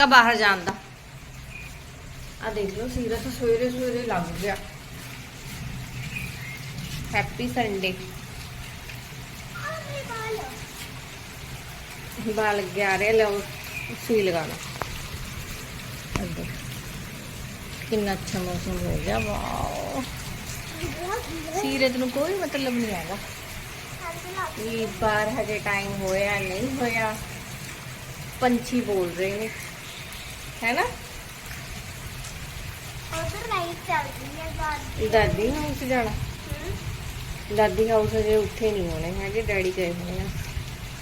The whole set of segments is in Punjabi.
ਕਾ ਬਾਹਰ ਜਾਣ ਦਾ। ਆ ਦੇਖ ਲਓ ਸੀਰਤ ਸਵੇਰੇ ਸਵੇਰੇ ਲੱਗ ਗਿਆ। ਹੈਪੀ ਸੰਡੇ ਬਾਲ ਗਿਆ ਰੇ ਲਓ ਸੂਈ ਲਗਾ ਲਓ ਅੱਗੇ ਕਿੰਨਾ ਅੱਛਾ ਮੌਸਮ ਹੋ ਗਿਆ ਵਾਓ। ਸੀਰਤ ਨੂੰ ਕੋਈ ਮਤਲਬ ਨਹੀਂ ਹੈਗਾ। ਇਹ ਬਾਹਰ ਹਜੇ ਟਾਈਮ ਹੋਇਆ ਨਹੀਂ ਹੋਇਆ। ਪੰਛੀ ਬੋਲ ਰਹੇ ਨੇ। ਹੈ ਨਾ ਉਧਰ ਲਾਈਟ ਚੱਲ ਰਹੀ ਹੈ ਬਾਹਰ। ਦਾਦੀ ਹਾਊਸ ਜਾਣਾ। ਦਾਦੀ ਹਾਊਸ ਅਜੇ ਉੱਠੇ ਨਹੀਂ ਹੋਣੇ ਹੈਗੇ ਡੈਡੀ ਗਏ ਹੋਏ ਆ।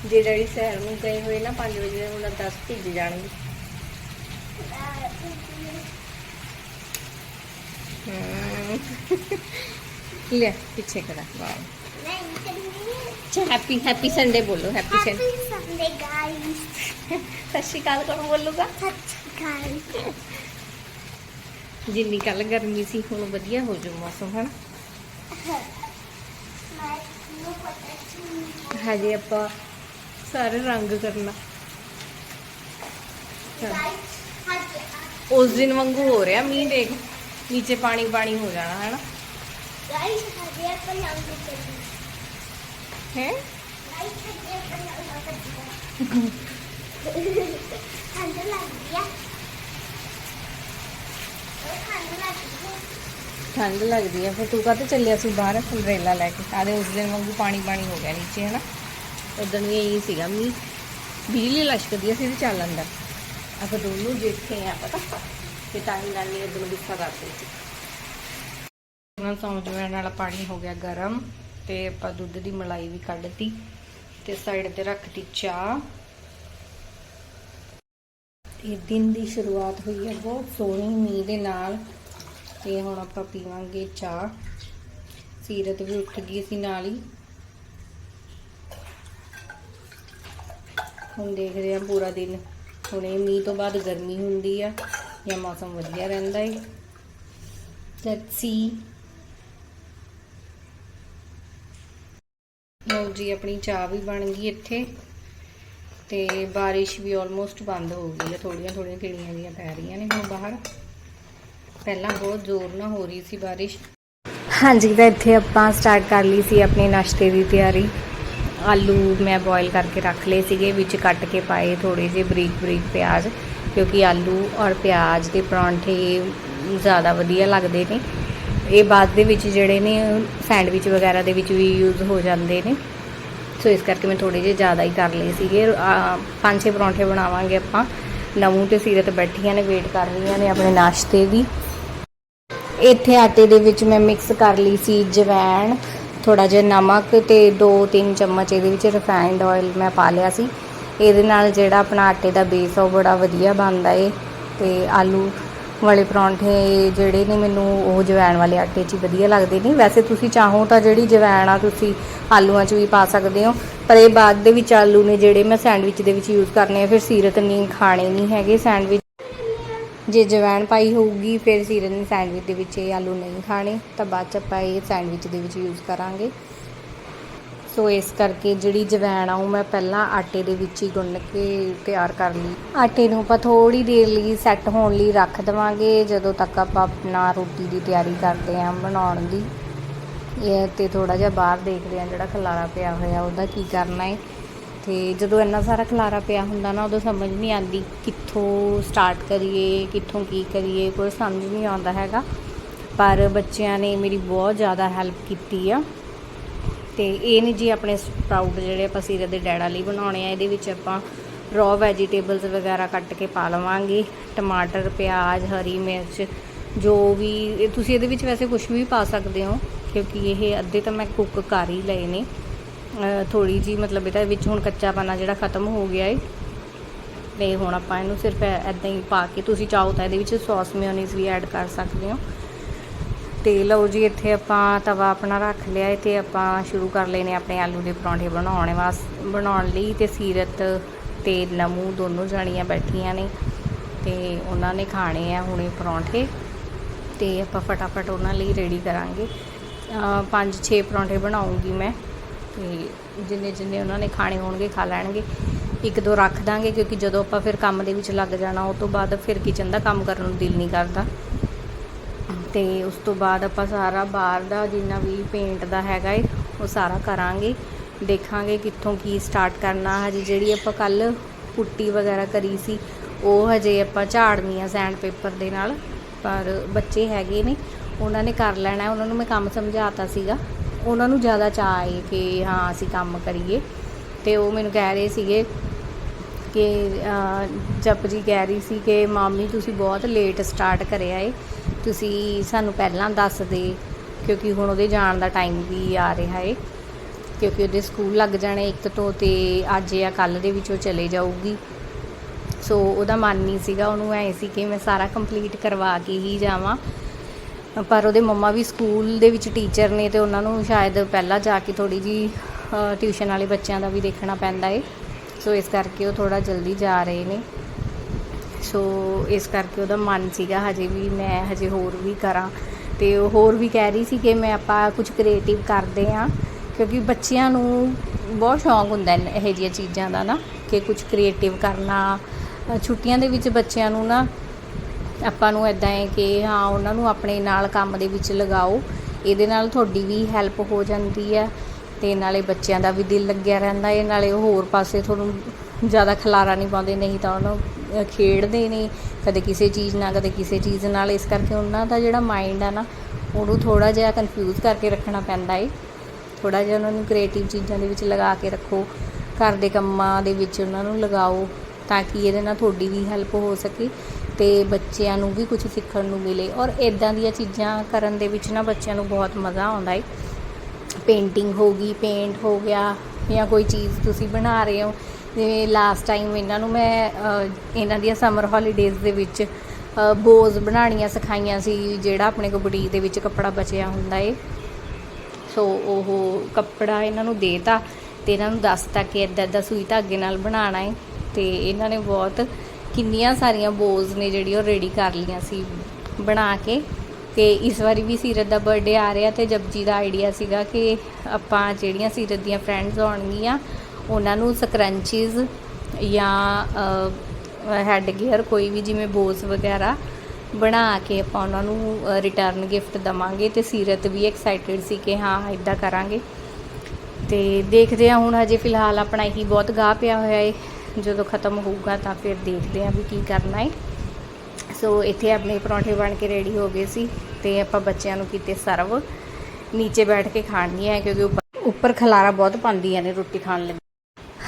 ਜੇ ਡੈਡੀ ਸ਼ਹਿਰ ਨੂੰ ਗਏ ਹੋਏ ਨਾ 5 ਵਜੇ ਉਹਨਾਂ 10 ਭਿੱਜ ਜਾਣਗੇ। ਲੈ ਪਿੱਛੇ ਕਰਾ। ਚੱਲੀ ਅੱਛਾ ਹੈਪੀ ਹੈਪੀ ਸੰਡੇ ਬੋਲੋ happy Sunday happy Sunday guys Sat Sri Akal ਕੌਣ ਬੋਲੂਗਾ ਸੱਚ ਗਾਇਸ ਜਿੰਨੀ ਕੱਲ ਗਰਮੀ ਸੀ ਹੁਣ ਵਧੀਆ ਹੋ ਜਾਊ ਮੌਸਮ ਹਨ ਹਜੇ ਆਪਾਂ ਸਾਰੇ ਰੰਗ ਕਰਨਾ ਉਸ ਦਿਨ ਵਾਂਗੂ ਹੋ ਰਿਹਾ ਮੀਂਹ ਦੇਖ ਨੀਚੇ ਪਾਣੀ ਪਾਣੀ ਹੋ ਜਾਣਾ ਹੈ ਨਾ ਗਾਇਸ ਹੱਥ ਆਪਾਂ ਲੰਗ ਚੱਲੀ ਹੈ? ਠੰਡ ਲੱਗ ਗਿਆ ਠੰਡ ਲੱਗ ਗਈ ਠੰਡ ਲੱਗਦੀ ਹੈ। ਫਿਰ ਤੂੰ ਕਾਹਤੇ ਚੱਲਿਆ ਸੀ ਬਾਹਰ? ਅੰਬ੍ਰੇਲਾ ਲੈ ਕੇ। ਆਦੇ ਉਸ ਦਿਨ ਵਾਂਗੂ ਪਾਣੀ ਪਾਣੀ ਹੋ ਗਿਆ ਨੀਚੇ, ਹਨਾ? ਨਾ ਉਦੋਂ ਵੀ ਇਹੀ ਸੀਗਾ ਮੀ ਬਿਜਲੀ ਲਸ਼ਕਦੀ ਸੀ ਤੇ ਚੱਲ ਅੰਦਰ। ਆਪਾਂ ਦੋਨੋਂ ਦੇਖੇ ਆ, ਪਤਾ? ਕਿ ਤਾਂ ਹੀ ਨਾਨੀ ਉਦੋਂ ਗੁੱਸਾ ਕਰਦੀ ਸੀ। ਉਹਨਾਂ ਸਮਝ ਵਾਲਾ ਪਾਣੀ ਹੋ ਗਿਆ ਗਰਮ। ਤੇ ਆਪਾਂ ਦੁੱਧ ਦੀ ਮਲਾਈ ਵੀ ਕੱਢਤੀ ਤੇ ਸਾਈਡ ਤੇ ਰੱਖਤੀ ਚਾਹ। ਇਹ ਦਿਨ ਦੀ ਸ਼ੁਰੂਆਤ ਹੋਈ ਹੈ, ਬਹੁਤ ਸੋਹਣੀ ਮੀਂਹ ਦੇ ਨਾਲ ਤੇ ਹੁਣ ਆਪਾਂ ਪੀਵਾਂਗੇ ਚਾਹ। ਸੀਰਤ ਵੀ ਉੱਠ ਗਈ ਸੀ ਨਾਲ ਹੀ। ਹੁਣ ਦੇਖਦੇ ਹਾਂ ਪੂਰਾ ਦਿਨ। ਹੁਣੇ ਮੀਂਹ ਤੋਂ ਬਾਅਦ ਗਰਮੀ ਹੁੰਦੀ ਆ ਜਾਂ ਮੌਸਮ ਵਧੀਆ ਰਹਿੰਦਾ ਹੈ ਲੈਟਸ ਸੀ ਲਓ ਜੀ, ਆਪਣੀ ਚਾਹ ਵੀ ਬਣ ਗਈ ਇੱਥੇ। ਤੇ ਬਾਰਿਸ਼ ਵੀ ਆਲਮੋਸਟ ਬੰਦ ਹੋ ਗਈ ਹੈ। ਥੋੜੀਆਂ ਥੋੜੀਆਂ ਕਿੜੀਆਂ ਜੀਆਂ ਪੈ ਰਹੀਆਂ ਨੇ ਹੁਣ ਬਾਹਰ। ਪਹਿਲਾਂ ਬਹੁਤ ਜ਼ੋਰ ਨਾਲ ਹੋ ਰਹੀ ਸੀ ਬਾਰਿਸ਼। ਹਾਂਜੀ, ਤਾਂ ਇੱਥੇ ਆਪਾਂ ਸਟਾਰਟ ਕਰ ਲਈ ਸੀ ਆਪਣੇ ਨਾਸ਼ਤੇ ਦੀ ਤਿਆਰੀ। ਆਲੂ ਮੈਂ ਬੋਇਲ ਕਰਕੇ ਰੱਖ ਲਏ ਸੀਗੇ, ਵਿੱਚ ਕੱਟ ਕੇ ਪਾਏ ਥੋੜੇ ਜਿਹੇ ਬਰੀਕ ਬਰੀਕ ਪਿਆਜ਼। ਕਿਉਂਕਿ ਆਲੂ ਔਰ ਪਿਆਜ਼ ਦੇ ਪਰੌਂਠੇ ਜ਼ਿਆਦਾ ਵਧੀਆ ਲੱਗਦੇ ਨੇ। ਇਹ ਬਾਅਦ ਦੇ ਵਿੱਚ ਜਿਹੜੇ ਨੇ, ਸੈਂਡਵਿਚ ਵਗੈਰਾ ਦੇ ਵਿੱਚ ਵੀ ਯੂਜ਼ ਹੋ ਜਾਂਦੇ ਨੇ। ਸੋ ਇਸ ਕਰਕੇ ਮੈਂ ਥੋੜੇ ਜਿਹੇ ਜ਼ਿਆਦਾ ਹੀ ਕਰ ਲਏ ਸੀਗੇ। ਪੰਜ ਛੇ ਪਰੌਂਠੇ ਬਣਾਵਾਂਗੇ ਆਪਾਂ। ਨਮੂ ਤੇ ਸੀਰਤ ਬੈਠੀਆਂ ਨੇ ਵੇਟ ਕਰ ਰਹੀਆਂ ਨੇ ਆਪਣੇ ਨਾਸ਼ਤੇ ਦੀ। ਇੱਥੇ ਆਟੇ ਦੇ ਵਿੱਚ ਮੈਂ ਮਿਕਸ ਕਰ ਲਈ ਸੀ ਜਵੈਣ ਥੋੜਾ ਜਿਹਾ ਨਮਕ ਤੇ 2-3 ਚਮਚ ਇਹਦੇ ਵਿੱਚ ਰਿਫਾਈਨਡ ਆਇਲ ਮੈਂ ਪਾ ਲਿਆ ਸੀ। ਇਹਦੇ ਨਾਲ ਜਿਹੜਾ ਆਪਣਾ ਆਟੇ ਦਾ ਬੇਸ ਆ, ਉਹ ਬੜਾ ਵਧੀਆ ਬਣਦਾ ਏ। ਤੇ ਆਲੂ ਵਾਲੇ ਪਰੌਂਠੇ ਜਿਹੜੇ ਨੇ ਮੈਨੂੰ ਉਹ ਜਵੈਣ ਵਾਲੇ ਆਟੇ 'ਚ ਹੀ ਵਧੀਆ ਲੱਗਦੇ ਨੇ। ਵੈਸੇ ਤੁਸੀਂ ਚਾਹੋ ਤਾਂ ਜਿਹੜੀ ਜਵੈਣ ਆ ਤੁਸੀਂ ਆਲੂਆਂ 'ਚ ਵੀ ਪਾ ਸਕਦੇ ਹੋ, ਪਰ ਇਹ ਬਾਅਦ ਦੇ ਵਿੱਚ ਆਲੂ ਨੇ ਜਿਹੜੇ ਮੈਂ ਸੈਂਡਵਿਚ ਦੇ ਵਿੱਚ ਯੂਜ਼ ਕਰਨੇ ਆ, ਫਿਰ ਸੀਰਤ ਨਹੀਂ ਖਾਣੇ ਨਹੀਂ ਹੈਗੇ ਸੈਂਡਵਿਚ। ਜੇ ਜਵੈਣ ਪਾਈ ਹੋਊਗੀ, ਫਿਰ ਸੀਰਤ ਨੇ ਸੈਂਡਵਿਚ ਦੇ ਵਿੱਚ ਇਹ ਆਲੂ ਨਹੀਂ ਖਾਣੇ, ਤਾਂ ਬਾਅਦ ਚ ਆਪਾਂ ਇਹ ਸੈਂਡਵਿਚ ਦੇ ਵਿੱਚ ਯੂਜ਼ ਕਰਾਂਗੇ। ਸੋ ਇਸ ਕਰਕੇ ਜਿਹੜੀ ਜਵੈਣ ਆ, ਉਹ ਮੈਂ ਪਹਿਲਾਂ ਆਟੇ ਦੇ ਵਿੱਚ ਹੀ ਗੁੰਨ ਕੇ ਤਿਆਰ ਕਰ ਲਈ। ਆਟੇ ਨੂੰ ਆਪਾਂ ਥੋੜੀ ਦੇਰ ਲਈ ਸੈੱਟ ਹੋਣ ਲਈ ਰੱਖ ਦੇਵਾਂਗੇ, ਜਦੋਂ ਤੱਕ ਆਪਾਂ ਆਪਣਾ ਰੋਟੀ ਦੀ ਤਿਆਰੀ ਕਰਦੇ ਆਂ ਬਣਾਉਣ ਦੀ। ਇਹ ਤੇ ਥੋੜਾ ਜਿਹਾ ਬਾਹਰ ਦੇਖਦੇ ਆਂ ਜਿਹੜਾ ਖਲਾਰਾ ਪਿਆ ਹੋਇਆ, ਉਹਦਾ ਕੀ ਕਰਨਾ ਹੈ ਤੇ ਜਦੋਂ ਇੰਨਾ ਸਾਰਾ ਖਲਾਰਾ ਪਿਆ ਹੁੰਦਾ ਨਾ, ਉਦੋਂ ਸਮਝ ਨਹੀਂ ਆਉਂਦੀ ਕਿੱਥੋਂ ਸਟਾਰਟ ਕਰੀਏ, ਕਿੱਥੋਂ ਕੀ ਕਰੀਏ, ਕੋਈ ਸਮਝ ਨਹੀਂ ਆਉਂਦਾ ਹੈਗਾ। ਪਰ ਬੱਚਿਆਂ ਨੇ ਮੇਰੀ ਬਹੁਤ ਜ਼ਿਆਦਾ ਹੈਲਪ ਕੀਤੀ ਆ। ਤੇ ਇਹ ਨਹੀਂ ਜੀ ਆਪਣੇ ਸਪਰਾਊਟ ਜਿਹੜੇ ਆਪਾਂ ਸੀਰੇ ਦੇ ਡੈਡਾ ਲਈ ਬਣਾਉਣੇ ਆ, ਇਹਦੇ ਵਿੱਚ ਆਪਾਂ ਰॉ ਵੈਜੀਟੇਬਲਸ ਵਗੈਰਾ ਕੱਟ ਕੇ ਪਾ ਲਵਾਂਗੇ, ਟਮਾਟਰ, ਪਿਆਜ਼, ਹਰੀ ਮਿਰਚ, ਜੋ ਵੀ ਤੁਸੀਂ ਇਹਦੇ ਵਿੱਚ ਵੈਸੇ ਕੁਝ ਵੀ ਪਾ ਸਕਦੇ ਹੋ, ਕਿਉਂਕਿ ਇਹ ਅੱਧੇ ਤਾਂ ਮੈਂ ਕੁੱਕ ਕਰ ਹੀ ਲਏ ਨੇ। ਥੋੜੀ ਜੀ ਮਤਲਬ ਇਹਦਾ ਵਿੱਚ ਹੁਣ ਕੱਚਾ ਪਾਣਾ ਜਿਹੜਾ ਖਤਮ ਹੋ ਗਿਆ ਏ, ਤੇ ਹੁਣ ਆਪਾਂ ਇਹਨੂੰ ਸਿਰਫ ਐਦਾਂ ਹੀ ਪਾ ਕੇ ਤੁਸੀਂ ਚਾਹੋ ਤਾਂ ਇਹਦੇ ਵਿੱਚ ਸੌਸ ਮਿਓਨੀਜ਼ ਵੀ ਐਡ ਕਰ ਸਕਦੇ ਹੋ। ਤੇ ਲਓ ਜੀ ਇੱਥੇ ਆਪਾਂ ਤਵਾ ਆਪਣਾ ਰੱਖ ਲਿਆ ਏ ਤੇ ਆਪਾਂ ਸ਼ੁਰੂ ਕਰ ਲਏ ਆਪਣੇ ਆਲੂ ਦੇ ਪਰੌਂਠੇ ਬਣਾਉਣੇ ਵਾਸ ਬਣਾਉਣ ਲਈ ਤੇ ਸੀਰਤ ਤੇ ਨਮੂ ਦੋਨੋਂ ਜਾਣੀਆਂ ਬੈਠੀਆਂ ਨੇ ਤੇ ਉਹਨਾਂ ਨੇ ਖਾਣੇ ਆ ਹੁਣੇ ਪਰੌਂਠੇ ਤੇ ਆਪਾਂ ਫਟਾਫਟ ਉਹਨਾਂ ਲਈ ਰੈਡੀ ਕਰਾਂਗੇ। ਅ, ਪੰਜ ਛੇ ਪਰੌਂਠੇ ਬਣਾਉਂਗੀ ਮੈਂ ਤੇ ਜਿੰਨੇ ਜਿੰਨੇ ਉਹਨਾਂ ਨੇ ਖਾਣੇ ਹੋਣਗੇ ਖਾ ਲੈਣਗੇ। ਇੱਕ ਦੋ ਰੱਖ ਦਾਂਗੇ ਕਿਉਂਕਿ ਜਦੋਂ ਆਪਾਂ ਫਿਰ ਕੰਮ ਦੇ ਵਿੱਚ ਲੱਗ ਜਾਣਾ ਉਹ ਤੋਂ ਬਾਅਦ ਫਿਰ ਕਿਚਨ ਦਾ ਕੰਮ ਕਰਨ ਨੂੰ ਦਿਲ ਨਹੀਂ ਕਰਦਾ। ਤੇ ਉਸ ਤੋਂ ਬਾਅਦ ਆਪਾਂ ਸਾਰਾ ਬਾਹਰ ਦਾ ਜਿੰਨਾ ਵੀ ਪੇਂਟ ਦਾ ਹੈਗਾ ਏ ਉਹ ਸਾਰਾ ਕਰਾਂਗੇ। ਦੇਖਾਂਗੇ ਕਿੱਥੋਂ ਕੀ ਸਟਾਰਟ ਕਰਨਾ। ਹਜੇ ਜਿਹੜੀ ਆਪਾਂ ਕੱਲ ਪੁੱਟੀ ਵਗੈਰਾ ਕਰੀ ਸੀ ਉਹ ਹਜੇ ਆਪਾਂ ਝਾੜਨੀ ਆ ਸੈਂਡ ਪੇਪਰ ਦੇ ਨਾਲ ਪਰ ਬੱਚੇ ਹੈਗੇ ਨੇ ਉਹਨਾਂ ਨੇ ਕਰ ਲੈਣਾ। ਉਹਨਾਂ ਨੂੰ ਮੈਂ ਕੰਮ ਸਮਝਾਤਾ ਸੀਗਾ। ਉਹਨਾਂ ਨੂੰ ਜ਼ਿਆਦਾ ਚਾਅ ਏ ਕਿ ਹਾਂ ਅਸੀਂ ਕੰਮ ਕਰੀਏ। ਤੇ ਉਹ ਮੈਨੂੰ ਕਹਿ ਰਹੇ ਸੀਗੇ ਕਿ ਅਹ, ਕਹਿ ਰਹੀ ਸੀ ਕਿ ਮਾਮੀ ਤੁਸੀਂ ਬਹੁਤ ਲੇਟ ਸਟਾਰਟ ਕਰਿਆ ਏ। ਤੁਸੀਂ ਸਾਨੂੰ ਪਹਿਲਾਂ ਦੱਸ ਦੇ, ਕਿਉਂਕਿ ਹੁਣ ਉਹਦੇ ਜਾਣ ਦਾ ਟਾਈਮ ਵੀ ਆ ਰਿਹਾ ਏ। ਕਿਉਂਕਿ ਉਹਦੇ ਸਕੂਲ ਲੱਗ ਜਾਣੇ ਇੱਕ ਤੋਂ ਤੇ ਅੱਜ ਜਾਂ ਕੱਲ ਦੇ ਵਿੱਚ ਉਹ ਚਲੇ ਜਾਊਗੀ। ਸੋ ਉਹਦਾ ਮਨ ਨਹੀਂ ਸੀਗਾ, ਉਹਨੂੰ ਐ ਸੀ ਕਿ ਮੈਂ ਸਾਰਾ ਕੰਪਲੀਟ ਕਰਵਾ ਕੇ ਹੀ ਜਾਵਾਂ। ਪਰ ਉਹਦੇ ਮੰਮਾ ਵੀ ਸਕੂਲ ਦੇ ਵਿੱਚ ਟੀਚਰ ਨੇ ਤੇ ਉਹਨਾਂ ਨੂੰ ਸ਼ਾਇਦ ਪਹਿਲਾਂ ਜਾ ਕੇ ਥੋੜੀ ਜੀ ਟਿਊਸ਼ਨ ਵਾਲੇ ਬੱਚਿਆਂ ਦਾ ਵੀ ਦੇਖਣਾ ਪੈਂਦਾ ਏ। ਸੋ ਇਸ ਕਰਕੇ ਉਹ ਥੋੜਾ ਜਲਦੀ ਜਾ ਰਹੇ ਨੇ। ਸੋ ਇਸ ਕਰਕੇ ਉਹਦਾ ਮਨ ਸੀਗਾ ਹਜੇ ਵੀ ਮੈਂ ਹਜੇ ਹੋਰ ਵੀ ਕਰਾਂ। ਤੇ ਉਹ ਹੋਰ ਵੀ ਕਹਿ ਰਹੀ ਸੀ ਕਿ ਮੈਂ ਆਪਾਂ ਕੁਝ ਕ੍ਰੀਏਟਿਵ ਕਰਦੇ ਆ ਕਿਉਂਕਿ ਬੱਚਿਆਂ ਨੂੰ ਬਹੁਤ ਸ਼ੌਂਕ ਹੁੰਦਾ ਹੈ ਇਹੋ ਜਿਹੀਆਂ ਚੀਜ਼ਾਂ ਦਾ ਨਾ, ਕਿ ਕੁਝ ਕ੍ਰੀਏਟਿਵ ਕਰਨਾ। ਛੁੱਟੀਆਂ ਦੇ ਵਿੱਚ ਬੱਚਿਆਂ ਨੂੰ ਨਾ ਆਪਾਂ ਨੂੰ ਇਦਾਂ ਹੈ ਕਿ ਹਾਂ, ਉਹਨਾਂ ਨੂੰ ਆਪਣੇ ਨਾਲ ਕੰਮ ਦੇ ਵਿੱਚ ਲਗਾਓ। ਇਹਦੇ ਨਾਲ ਤੁਹਾਡੀ ਵੀ ਹੈਲਪ ਹੋ ਜਾਂਦੀ ਹੈ ਤੇ ਨਾਲੇ ਬੱਚਿਆਂ ਦਾ ਵੀ ਦਿਲ ਲੱਗਿਆ ਰਹਿੰਦਾ ਹੈ। ਨਾਲੇ ਉਹ ਹੋਰ ਪਾਸੇ ਤੁਹਾਨੂੰ ਜ਼ਿਆਦਾ ਖਲਾਰਾ ਨਹੀਂ ਪਾਉਂਦੇ, ਨਹੀਂ ਤਾਂ ਉਹਨੂੰ ਖੇਡਦੇ ਨੇ, ਕਦੇ ਕਿਸੇ ਚੀਜ਼ ਨਾਲ, ਕਦੇ ਕਿਸੇ ਚੀਜ਼ ਨਾਲ, ਇਸ ਕਰਕੇ ਉਹਨਾਂ ਦਾ ਜਿਹੜਾ ਮਾਈਂਡ ਆ ਨਾ, ਉਹਨੂੰ ਥੋੜਾ ਜਿਹਾ ਕਨਫਿਊਜ਼ ਕਰਕੇ ਰੱਖਣਾ ਪੈਂਦਾ ਏ। ਥੋੜਾ ਜਿਹਾ ਉਹਨਾਂ ਨੂੰ ਕ੍ਰੀਏਟਿਵ ਚੀਜ਼ਾਂ ਦੇ ਵਿੱਚ ਲਗਾ ਕੇ ਰੱਖੋ, ਘਰ ਦੇ ਕੰਮਾਂ ਦੇ ਵਿੱਚ ਉਹਨਾਂ ਨੂੰ ਲਗਾਓ, ਤਾਂ ਕਿ ਇਹਦੇ ਨਾਲ ਤੁਹਾਡੀ ਵੀ ਹੈਲਪ ਹੋ ਸਕੇ ਤੇ ਬੱਚਿਆਂ ਨੂੰ ਵੀ ਕੁਝ ਸਿੱਖਣ ਨੂੰ ਮਿਲੇ। ਔਰ ਇਦਾਂ ਦੀਆਂ ਚੀਜ਼ਾਂ ਕਰਨ ਦੇ ਵਿੱਚ ਨਾ ਬੱਚਿਆਂ ਨੂੰ ਬਹੁਤ ਮਜ਼ਾ ਆਉਂਦਾ ਏ। ਪੇਂਟਿੰਗ ਹੋ ਗਈ ਪੇਂਟ ਹੋ ਗਿਆ ਜਾਂ ਕੋਈ ਚੀਜ਼ ਤੁਸੀਂ ਬਣਾ ਰਹੇ ਹੋ। ਜਿਵੇਂ ਲਾਸਟ ਟਾਈਮ ਇਹਨਾਂ ਨੂੰ ਮੈਂ ਇਹਨਾਂ ਦੀਆਂ ਸਮਰ ਹੌਲੀਡੇਜ਼ ਦੇ ਵਿੱਚ ਬੋਜ਼ ਬਣਾਉਣੀਆਂ ਸਿਖਾਈਆਂ ਸੀ, ਜਿਹੜਾ ਆਪਣੇ ਕੋ ਬੁਟੀਕ ਦੇ ਵਿੱਚ ਕੱਪੜਾ ਬਚਿਆ ਹੁੰਦਾ ਏ। ਸੋ ਉਹ ਕੱਪੜਾ ਇਹਨਾਂ ਨੂੰ ਦੇਤਾ ਤੇ ਇਹਨਾਂ ਨੂੰ ਦੱਸਤਾ ਕਿ ਇਦਾਂ ਇਦਾਂ ਸੂਈ ਧਾਗੇ ਨਾਲ ਬਣਾਉਣਾ ਏ। ਤੇ ਇਹਨਾਂ ਨੇ ਬਹੁਤ ਕਿੰਨੀਆਂ ਸਾਰੀਆਂ ਬੋਜ਼ ਨੇ ਜਿਹੜੀ ਉਹ ਰੈਡੀ ਕਰ ਲੀਆਂ ਸੀ ਬਣਾ ਕੇ। ਤੇ ਇਸ ਵਾਰੀ ਵੀ ਸੀਰਤ ਦਾ ਬਰਥਡੇ ਆ ਰਿਹਾ ਤੇ ਜਪਜੀ ਦਾ ਆਈਡੀਆ ਸੀਗਾ ਕਿ ਆਪਾਂ ਜਿਹੜੀਆਂ ਸੀਰਤ ਦੀਆਂ ਫਰੈਂਡਸ ਆਉਣਗੀਆਂ ਉਹਨਾਂ ਨੂੰ ਸਕਰੰਚੀਜ਼ ਜਾਂ ਹੈੱਡ ਗੇਅਰ ਕੋਈ ਵੀ ਜਿਵੇਂ ਬੋਸ ਵਗੈਰਾ ਬਣਾ ਕੇ ਆਪਾਂ ਉਹਨਾਂ ਨੂੰ ਰਿਟਰਨ ਗਿਫਟ ਦਵਾਂਗੇ ਤੇ ਸੀਰਤ ਵੀ ਐਕਸਾਈਟਿਡ ਸੀ ਕਿ ਹਾਂ ਇਦਾਂ ਕਰਾਂਗੇ। ਤੇ ਦੇਖਦੇ ਹਾਂ ਹੁਣ ਹਜੇ ਫਿਲਹਾਲ ਆਪਣਾ ਇਹੀ ਬਹੁਤ ਗਾਹ ਪਿਆ ਹੋਇਆ ਏ। ਜਦੋਂ ਖਤਮ ਹੋਊਗਾ ਤਾਂ ਫਿਰ ਦੇਖਦੇ ਹਾਂ ਵੀ ਕੀ ਕਰਨਾ ਏ। ਸੋ ਇੱਥੇ ਆਪਣੇ ਪਰੌਂਠੇ ਬਣ ਕੇ ਰੈਡੀ ਹੋ ਗਏ ਸੀ ਤੇ ਆਪਾਂ ਬੱਚਿਆਂ ਨੂੰ ਕੀਤੇ ਸਰਵ ਨੀਚੇ ਬੈਠ ਕੇ ਖਾਣੀਆਂ ਹੈ ਕਿਉਂਕਿ ਉੱਪਰ ਉੱਪਰ ਖਲਾਰਾ ਬਹੁਤ ਪਾਉਂਦੀਆਂ ਨੇ ਰੋਟੀ ਖਾਣ ਲਈ।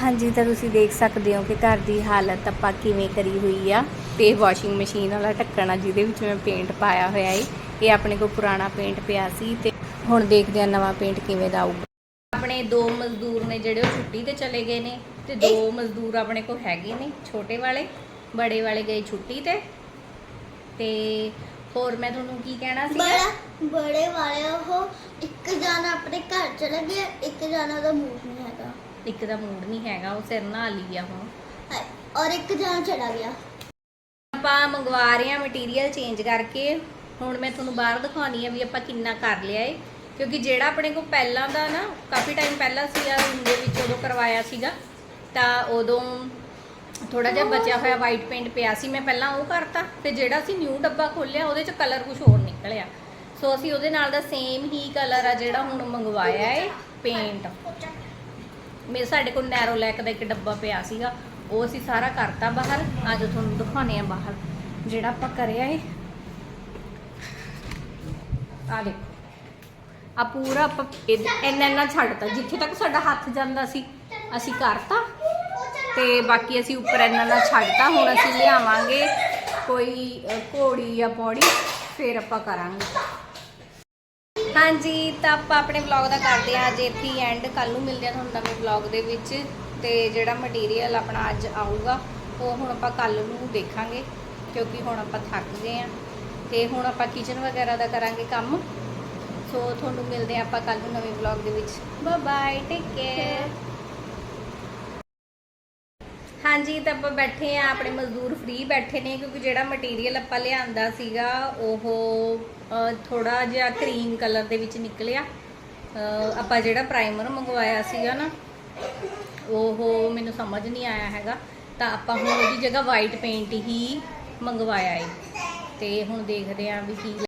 ਹਾਂਜੀ ਤਾਂ ਤੁਸੀਂ ਦੇਖ ਸਕਦੇ ਹੋ ਕਿ ਘਰ ਦੀ ਹਾਲਤ ਆਪਾਂ ਕਿਵੇਂ ਕਰੀ ਹੋਈ ਆ। ਤੇ ਵਾਸ਼ਿੰਗ ਮਸ਼ੀਨ ਵਾਲਾ ਢੱਕਣ ਆ ਜਿਹਦੇ ਵਿੱਚ ਮੈਂ ਪੇਂਟ ਪਾਇਆ ਹੋਇਆ ਏ। ਇਹ ਆਪਣੇ ਕੋਲ ਪੁਰਾਣਾ ਪੇਂਟ ਪਿਆ ਸੀ ਤੇ ਹੁਣ ਦੇਖਦੇ ਆ ਨਵਾਂ ਪੇਂਟ ਕਿਵੇਂ ਦਾ ਆਊਗਾ। ਆਪਣੇ ਦੋ ਮਜ਼ਦੂਰ ਨੇ ਜਿਹੜੇ ਉਹ ਛੁੱਟੀ ਤੇ ਚਲੇ ਗਏ ਨੇ ਤੇ ਦੋ ਮਜ਼ਦੂਰ ਆਪਣੇ ਕੋਲ ਹੈਗੇ ਨੇ ਛੋਟੇ ਵਾਲੇ। ਬੜੇ ਵਾਲੇ ਗਏ ਛੁੱਟੀ ਤੇ ਤੇ ਹੋਰ ਮੈਂ ਤੁਹਾਨੂੰ ਕੀ ਕਹਿਣਾ ਸੀ ਬੜਾ ਬੜੇ ਵਾਲੇ ਉਹ। ਇੱਕ ਜਾਣਾ ਆਪਣੇ ਘਰ ਚਲਾ ਗਿਆ ਇੱਕ ਜਾਣਾ ਦਾ ਮੂਡ ਨਹੀਂ ਹੈਗਾ। ਇੱਕ ਦਾ ਮੂਡ ਨਹੀਂ ਹੈਗਾ ਉਹ ਸਿਰ ਨਹਾ ਲਈ ਆ ਹੁਣ। ਹਾਏ, ਔਰ ਇੱਕ ਜਾਣਾ ਚਲਾ ਗਿਆ। ਆਪਾਂ ਮੰਗਵਾ ਰਹੇ ਹਾਂ ਮਟੀਰੀਅਲ ਚੇਂਜ ਕਰਕੇ। ਹੁਣ ਮੈਂ ਤੁਹਾਨੂੰ ਬਾਹਰ ਦਿਖਾਉਣੀ ਆ ਵੀ ਆਪਾਂ ਕਿੰਨਾ ਕਰ ਲਿਆ ਏ। ਕਿਉਂਕਿ ਜਿਹੜਾ ਆਪਣੇ ਕੋਲ ਪਹਿਲਾਂ ਦਾ ਨਾ ਕਾਫੀ ਟਾਈਮ ਪਹਿਲਾਂ ਸੀ ਆ ਰੂਮ ਦੇ ਵਿੱਚ ਉਦੋਂ ਕਰਵਾਇਆ ਸੀਗਾ। ਤਾਂ ਉਦੋਂ ਥੋੜਾ ਜਿਹਾ ਬਚਿਆ ਹੋਇਆ ਵਾਈਟ ਪੇਂਟ ਪਿਆ ਸੀ, ਮੈਂ ਪਹਿਲਾਂ ਉਹ ਕਰਤਾ, ਤੇ ਜਿਹੜਾ ਸੀ ਨਿਊ ਡੱਬਾ ਖੋਲਿਆ ਉਹਦੇ ਚ ਕਲਰ ਕੁਝ ਹੋਰ ਨਿਕਲਿਆ। ਸੋ ਅਸੀਂ ਉਹਦੇ ਨਾਲ ਦਾ ਸੇਮ ਹੀ ਕਲਰ ਆ ਜਿਹੜਾ ਹੁਣ ਮੰਗਵਾਇਆ ਏ ਪੇਂਟ ਮੇਰੇ ਸਾਡੇ ਕੋਲ ਨੈਰੋ ਲੈਕ ਦਾ ਇੱਕ ਡੱਬਾ ਪਿਆ ਸੀਗਾ, ਉਹ ਅਸੀਂ ਸਾਰਾ ਕਰਤਾ ਬਾਹਰ, ਅੱਜ ਤੁਹਾਨੂੰ ਦਿਖਾਉਣੇ ਆ ਬਾਹਰ, ਜਿਹੜਾ ਆਪਾਂ ਕਰਿਆ ਏ। ਆ ਦੇਖੋ ਆ ਪੂਰਾ ਆਪਾਂ ਇਹ- ਇੰਨਾ ਇੰਨਾ ਛੱਡਤਾ, ਜਿੱਥੇ ਤੱਕ ਸਾਡਾ ਹੱਥ ਜਾਂਦਾ ਸੀ, ਅਸੀਂ ਕਰਤਾ। ਤੇ ਬਾਕੀ ਅਸੀਂ ਉੱਪਰ ਇੰਨਾ ਇੰਨਾ ਛੱਡਤਾ, ਹੁਣ ਅਸੀਂ ਲਿਆਵਾਂਗੇ ਕੋਈ ਘੋੜੀ ਜਾਂ ਪੌੜੀ, ਫਿਰ ਆਪਾਂ ਕਰਾਂਗੇ। ਹਾਂਜੀ, ਤਾਂ ਆਪਾਂ ਆਪਣੇ ਵਲੌਗ ਦਾ ਕਰਦੇ ਹਾਂ, ਅੱਜ ਇੱਥੇ ਹੀ ਐਂਡ ਕੱਲ ਨੂੰ ਮਿਲਦੇ ਹਾਂ ਤੁਹਾਨੂੰ ਨਵੇਂ ਵਲੌਗ ਦੇ ਵਿੱਚ। ਤੇ ਜਿਹੜਾ ਮਟੀਰੀਅਲ ਆਪਣਾ ਅੱਜ ਆਊਗਾ, ਉਹ ਹੁਣ ਆਪਾਂ ਕੱਲ ਨੂੰ ਦੇਖਾਂਗੇ, ਕਿਉਂਕਿ ਹੁਣ ਆਪਾਂ ਥੱਕ ਗਏ ਆ ਤੇ ਹੁਣ ਆਪਾਂ ਕਿਚਨ ਵਗੈਰਾ ਦਾ ਕਰਾਂਗੇ ਕੰਮ। ਸੋ, ਤੁਹਾਨੂੰ ਮਿਲਦੇ ਹਾਂ ਆਪਾਂ ਕੱਲ ਨੂੰ ਨਵੇਂ ਵਲੌਗ ਦੇ ਵਿੱਚ। ਬਾਏ ਬਾਏ ਟੇਕ ਕੇਅਰ ਹਾਂਜੀ, ਤਾਂ ਆਪਾਂ ਬੈਠੇ ਆ ਆਪਣੇ ਮਜ਼ਦੂਰ ਫ੍ਰੀ ਬੈਠੇ ਨੇ, ਕਿਉਂਕਿ ਜਿਹੜਾ ਮਟੀਰੀਅਲ ਆਪਾਂ ਲਿਆਂਦਾ ਸੀਗਾ, ਉਹ ਥੋੜਾ ਜਿਹਾ ਕਰੀਮ ਕਲਰ ਦੇ ਵਿੱਚ ਨਿਕਲਿਆ। ਆਪਾਂ ਜਿਹੜਾ ਪ੍ਰਾਈਮਰ ਮੰਗਵਾਇਆ ਸੀਗਾ ਨਾ, ਉਹ ਮੈਨੂੰ ਸਮਝ ਨਹੀਂ ਆਇਆ ਹੈਗਾ। ਤਾਂ ਆਪਾਂ ਹੁਣ ਉਹਦੀ ਜਗ੍ਹਾ ਵਾਈਟ ਪੇਂਟ ਹੀ ਮੰਗਵਾਇਆ ਏ। ਤੇ ਹੁਣ ਦੇਖਦੇ ਆਂ ਵੀ ਕੀ